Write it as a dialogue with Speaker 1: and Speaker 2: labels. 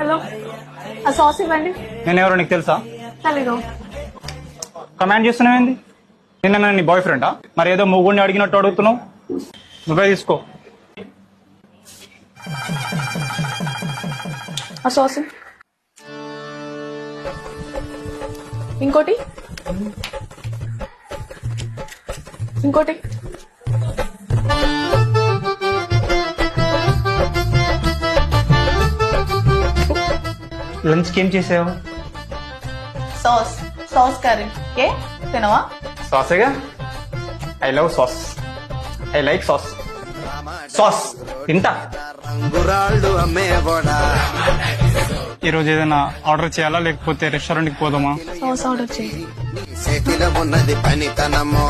Speaker 1: Hello. ఆ sauce ఇవ్వండి.
Speaker 2: నేను ఎవరో నీకు తెలుసా?
Speaker 1: తెలీదు.
Speaker 2: కమాండ్ చేస్తున్నావేంది నిన్న నేను నీ బాయ్ ఫ్రెండా మరి ఏదో మొగుడిని అడిగినట్టు అడుగుతున్నావు? నువ్వే తీసుకో.
Speaker 1: ఆ సాస్. ఇంకోటి? ఇంకోటి?
Speaker 2: లంచ్కి ఏం చేసావు?
Speaker 3: సాస్ సాస్ కర్రీ ఏ? తినవా?
Speaker 2: సాసేగా I love sauce I like sauce sauce తింటా.
Speaker 4: రంగురాళ్ళు అమ్మేవాడా
Speaker 2: ఈరోజు ఏదైనా ఆర్డర్ చేయాలా? లేకపోతే రెస్టారెంట్కి పోదామా?
Speaker 1: సాస్ ఆర్డర్ చేయి.
Speaker 4: చేతిలో ఉన్నది పనితనము.